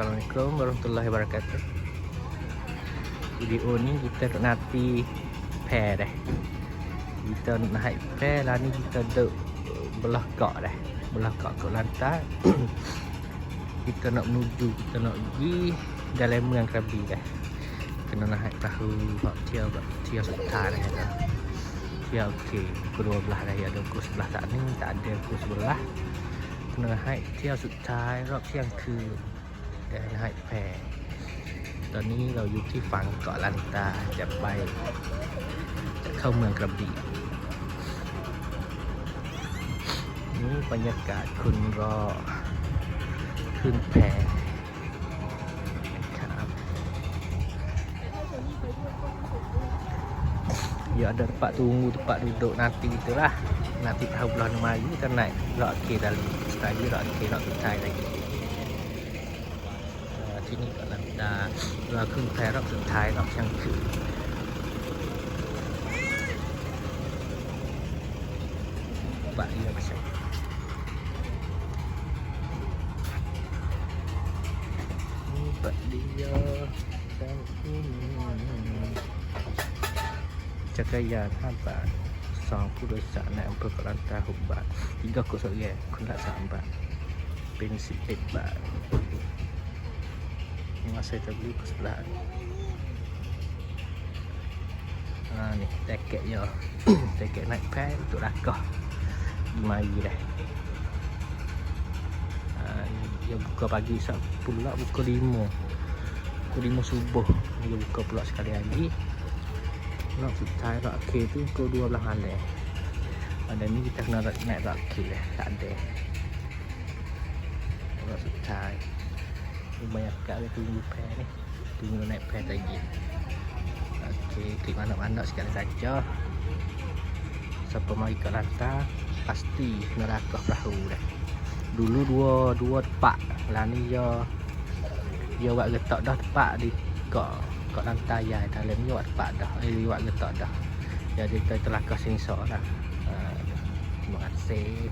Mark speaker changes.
Speaker 1: Assalamualaikum warahmatullahi wabarakatuh. Video ni kita nak nanti pair dah Kita nak naik pair lah ni kita duduk belah kak dah. Belah kak ke lantai. Kita nak menuju, kita nak pergi Dalam yang Krabi dah. Kena naik perahu Hak tia, tia setar dah Tia okey, pukul 12 dah ya. Ada pukul 11 tak ni, tak ada pukul 11 Kena naik tia setar Rok siang ke. เแต่ให้แพงตอนนี้เราอยู่ที่ฝั่งเกาะลันตาจะไป จะเข้าเมืองกระบี่นี่บรรยากาศคุณรอ ขึ้นแพครับอย่าเดินปะตูงูปะดูโดนาตีตัวละนาตีเท่าบลอนมาอยู่กันไหนรอเกดาลีสไตล์รอเกดาลีสไตล์อะไร ที่นี่ก็ลังดาเราขึ้นแพรอบสุดท้ายรอบเที่ยงคืนบะเอียบใช่นี่บะเดียว dan ini จักรยาน5บาทสองผู้โดยสารในอำเภอกลันตา6บาทติ ga kok sorry คนละ3บาท เป็น11บาท saya terbeli ke sebelah ah, ni ha, ni jaket dia jaket night pan untuk rakah. Mari dah. Ha, dia buka pagi sat pula buka 5 pukul 5 subuh. Dia buka pula sekali lagi. Nak tutai rak K tu pukul 12 malam. Pada ni kita kena naik rak ke tak ada. Rak tutai banyak kali tunggu pair ni. Tunggu naik pair lagi ok klik mana-mana sekali saja. Siapa mari ke lantar pasti neraka perahu dah. Dulu dua dua tepat lah ni dia dia buat getak dah tepat di kok kok lantai ya dalam ni buat tepat dah. Eh dia buat getak dah. Jadi kita telah kesengsok lah uh, terima kasih.